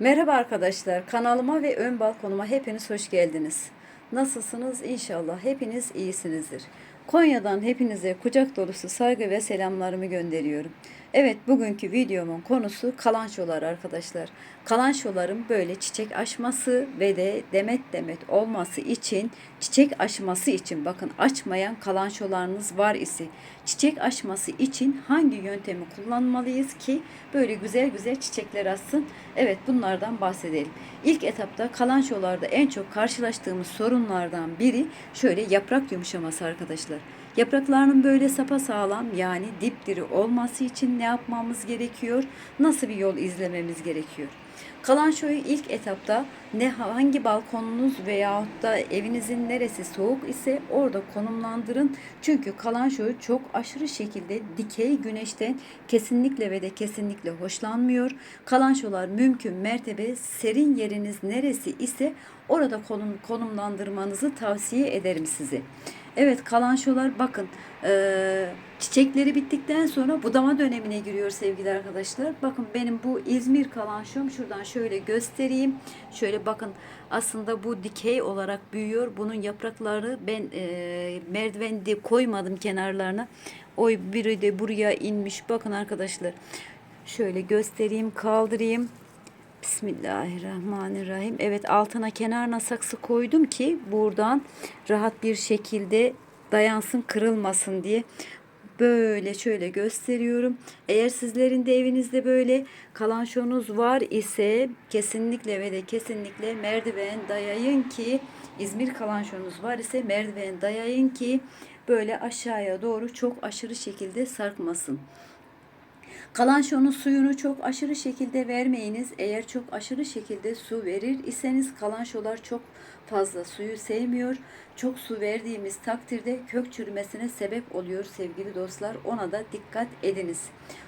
Merhaba arkadaşlar. Kanalıma ve ön balkonuma hepiniz hoş geldiniz. Nasılsınız? İnşallah hepiniz iyisinizdir. Konya'dan hepinize kucak dolusu saygı ve selamlarımı gönderiyorum. Evet bugünkü videomun konusu kalançolar arkadaşlar. Kalançoların böyle çiçek açması ve de demet demet olması için çiçek açması için bakın açmayan kalançolarınız var ise çiçek açması için hangi yöntemi kullanmalıyız ki böyle güzel güzel çiçekler açsın? Evet bunlardan bahsedelim. İlk etapta kalançolarda en çok karşılaştığımız sorunlardan biri şöyle yaprak yumuşaması arkadaşlar. Yapraklarının böyle sapasağlam yani dipdiri olması için ne yapmamız gerekiyor? Nasıl bir yol izlememiz gerekiyor? Kalançoyu ilk etapta ne hangi balkonunuz veyahut da evinizin neresi soğuk ise orada konumlandırın. Çünkü kalançoyu çok aşırı şekilde dikey güneşten kesinlikle ve de kesinlikle hoşlanmıyor. Kalançolar mümkün mertebe serin yeriniz neresi ise orada konum, konumlandırmanızı tavsiye ederim size. Evet kalançolar bakın eee, çiçekleri bittikten sonra budama dönemine giriyor sevgili arkadaşlar. Bakın benim bu İzmir kalançom şuradan şöyle göstereyim. Şöyle bakın aslında bu dikey olarak büyüyor. Bunun yaprakları ben eee merdivende koymadım kenarlarına. Oy biri de buraya inmiş. Bakın arkadaşlar şöyle göstereyim kaldırayım. Bismillahirrahmanirrahim. Evet altına kenarına saksı koydum ki buradan rahat bir şekilde dayansın kırılmasın diye. Böyle şöyle gösteriyorum. Eğer sizlerin de evinizde böyle kalançonuz var ise kesinlikle ve de kesinlikle merdiven dayayın ki İzmir kalançonuz var ise merdiven dayayın ki böyle aşağıya doğru çok aşırı şekilde sarkmasın. Kalançonun suyunu çok aşırı şekilde vermeyiniz. Eğer çok aşırı şekilde su verir iseniz kalançolar çok fazla suyu sevmiyor. Çok su verdiğimiz takdirde kök çürümesine sebep oluyor sevgili dostlar. Ona da dikkat ediniz.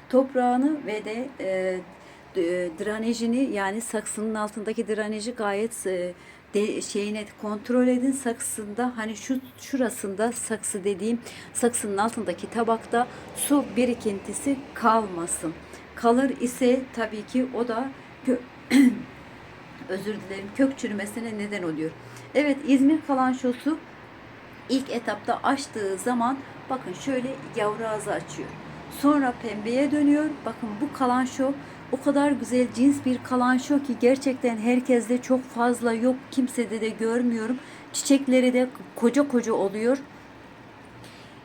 Toprağını ve de e, d- drenajını yani saksının altındaki drenajı gayet e, de, şeyine kontrol edin saksında hani şu şurasında saksı dediğim saksının altındaki tabakta su birikintisi kalmasın. Kalır ise tabii ki o da özür dilerim kök çürümesine neden oluyor. Evet İzmir kalançosu ilk etapta açtığı zaman bakın şöyle yavru ağzı açıyor. Sonra pembeye dönüyor. Bakın bu kalanço o kadar güzel cins bir kalanço ki gerçekten herkeste çok fazla yok. Kimsede de görmüyorum. Çiçekleri de koca koca oluyor.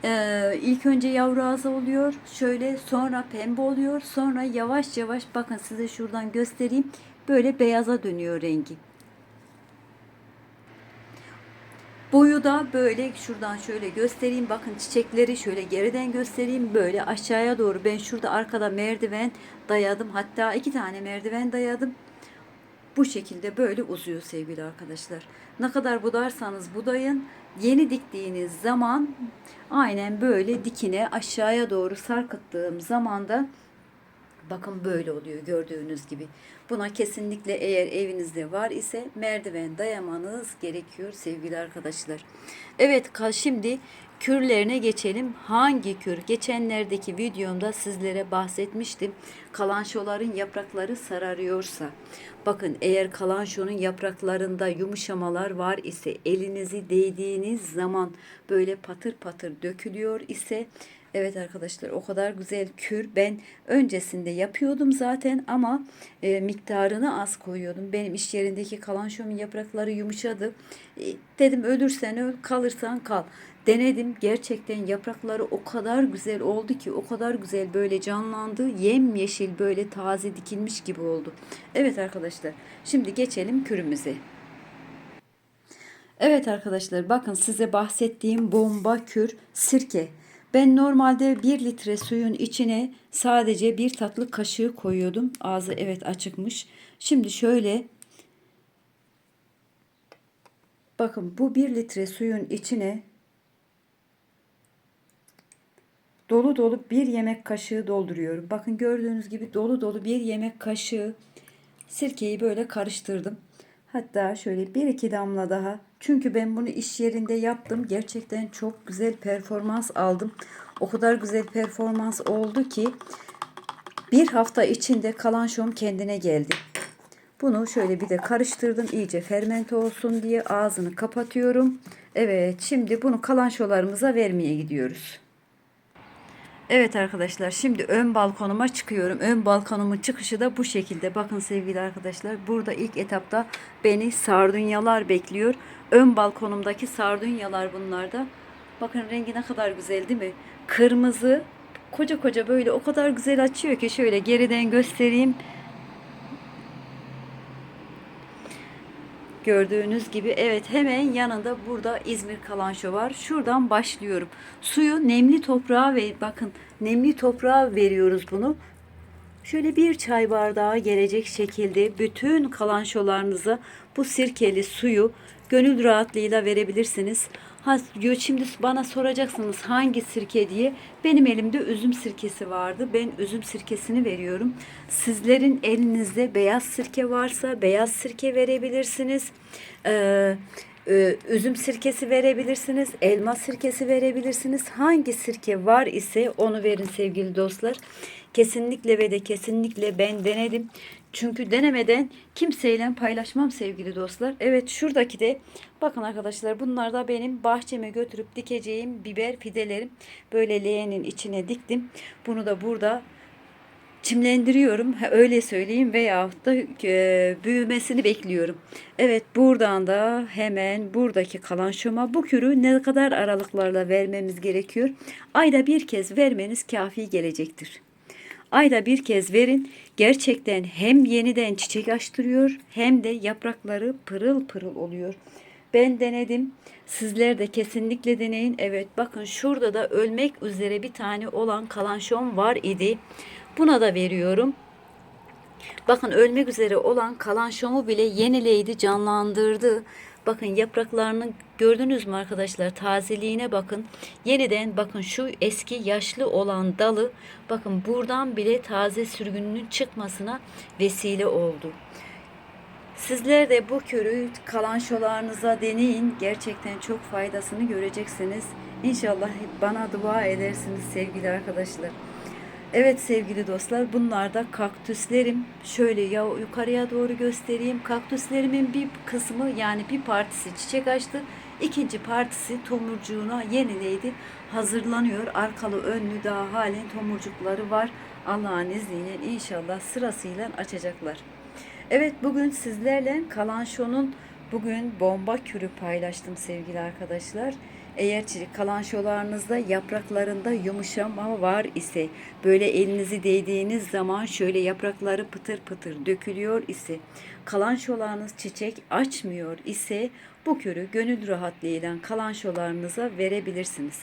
Ee, ilk önce yavru ağzı oluyor. Şöyle sonra pembe oluyor. Sonra yavaş yavaş bakın size şuradan göstereyim. Böyle beyaza dönüyor rengi. Boyu da böyle şuradan şöyle göstereyim. Bakın çiçekleri şöyle geriden göstereyim. Böyle aşağıya doğru ben şurada arkada merdiven dayadım. Hatta iki tane merdiven dayadım. Bu şekilde böyle uzuyor sevgili arkadaşlar. Ne kadar budarsanız budayın. Yeni diktiğiniz zaman aynen böyle dikine aşağıya doğru sarkıttığım zaman da Bakın böyle oluyor gördüğünüz gibi. Buna kesinlikle eğer evinizde var ise merdiven dayamanız gerekiyor sevgili arkadaşlar. Evet şimdi kürlerine geçelim. Hangi kür? Geçenlerdeki videomda sizlere bahsetmiştim. Kalançoların yaprakları sararıyorsa. Bakın eğer kalançonun yapraklarında yumuşamalar var ise elinizi değdiğiniz zaman böyle patır patır dökülüyor ise Evet arkadaşlar o kadar güzel kür ben öncesinde yapıyordum zaten ama e, miktarını az koyuyordum. Benim iş yerindeki kalançomun yaprakları yumuşadı. E, dedim ölürsen öl kalırsan kal. Denedim gerçekten yaprakları o kadar güzel oldu ki o kadar güzel böyle canlandı. Yemyeşil böyle taze dikilmiş gibi oldu. Evet arkadaşlar şimdi geçelim kürümüze. Evet arkadaşlar bakın size bahsettiğim bomba kür sirke. Ben normalde 1 litre suyun içine sadece bir tatlı kaşığı koyuyordum. Ağzı evet açıkmış. Şimdi şöyle bakın bu 1 litre suyun içine dolu dolu bir yemek kaşığı dolduruyorum. Bakın gördüğünüz gibi dolu dolu bir yemek kaşığı sirkeyi böyle karıştırdım. Hatta şöyle bir iki damla daha. Çünkü ben bunu iş yerinde yaptım. Gerçekten çok güzel performans aldım. O kadar güzel performans oldu ki bir hafta içinde kalan şom kendine geldi. Bunu şöyle bir de karıştırdım iyice fermente olsun diye ağzını kapatıyorum. Evet şimdi bunu kalançolarımıza vermeye gidiyoruz. Evet arkadaşlar şimdi ön balkonuma çıkıyorum. Ön balkonumun çıkışı da bu şekilde. Bakın sevgili arkadaşlar burada ilk etapta beni sardunyalar bekliyor. Ön balkonumdaki sardunyalar bunlar da. Bakın rengi ne kadar güzel değil mi? Kırmızı koca koca böyle o kadar güzel açıyor ki şöyle geriden göstereyim. Gördüğünüz gibi evet hemen yanında burada İzmir kalanço var. Şuradan başlıyorum. Suyu nemli toprağa ve bakın nemli toprağa veriyoruz bunu. Şöyle bir çay bardağı gelecek şekilde bütün kalançolarınıza bu sirkeli suyu gönül rahatlığıyla verebilirsiniz. Ha, yo- şimdi bana soracaksınız hangi sirke diye. Benim elimde üzüm sirkesi vardı. Ben üzüm sirkesini veriyorum. Sizlerin elinizde beyaz sirke varsa beyaz sirke verebilirsiniz. Ee, e, üzüm sirkesi verebilirsiniz. Elma sirkesi verebilirsiniz. Hangi sirke var ise onu verin sevgili dostlar. Kesinlikle ve de kesinlikle ben denedim. Çünkü denemeden kimseyle paylaşmam sevgili dostlar. Evet şuradaki de bakın arkadaşlar bunlar da benim bahçeme götürüp dikeceğim biber fidelerim. Böyle leğenin içine diktim. Bunu da burada çimlendiriyorum. Öyle söyleyeyim veyahut da e, büyümesini bekliyorum. Evet buradan da hemen buradaki kalan şoma bu kürü ne kadar aralıklarla vermemiz gerekiyor? Ayda bir kez vermeniz kafi gelecektir. Ayda bir kez verin. Gerçekten hem yeniden çiçek açtırıyor hem de yaprakları pırıl pırıl oluyor. Ben denedim. Sizler de kesinlikle deneyin. Evet bakın şurada da ölmek üzere bir tane olan kalanşon var idi. Buna da veriyorum. Bakın ölmek üzere olan kalanşomu bile yenileydi, canlandırdı. Bakın yapraklarını gördünüz mü arkadaşlar? Tazeliğine bakın. Yeniden bakın şu eski yaşlı olan dalı bakın buradan bile taze sürgününün çıkmasına vesile oldu. Sizler de bu körü kalançolarınıza deneyin. Gerçekten çok faydasını göreceksiniz. İnşallah bana dua edersiniz sevgili arkadaşlar. Evet sevgili dostlar bunlar da kaktüslerim. Şöyle ya yukarıya doğru göstereyim. Kaktüslerimin bir kısmı yani bir partisi çiçek açtı. İkinci partisi tomurcuğuna yenileydi. Hazırlanıyor. Arkalı önlü daha halen tomurcukları var. Allah'ın izniyle inşallah sırasıyla açacaklar. Evet bugün sizlerle kalanşonun bugün bomba kürü paylaştım sevgili arkadaşlar. Eğer çi- kalanşolarınızda yapraklarında yumuşama var ise böyle elinizi değdiğiniz zaman şöyle yaprakları pıtır pıtır dökülüyor ise kalanşolarınız çiçek açmıyor ise bu kürü gönül rahatlığıyla kalanşolarınıza verebilirsiniz.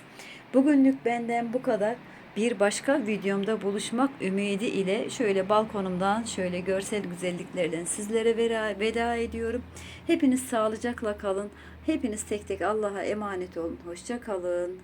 Bugünlük benden bu kadar. Bir başka videomda buluşmak ümidi ile şöyle balkonumdan şöyle görsel güzelliklerden sizlere veda ediyorum. Hepiniz sağlıcakla kalın. Hepiniz tek tek Allah'a emanet olun. Hoşça kalın.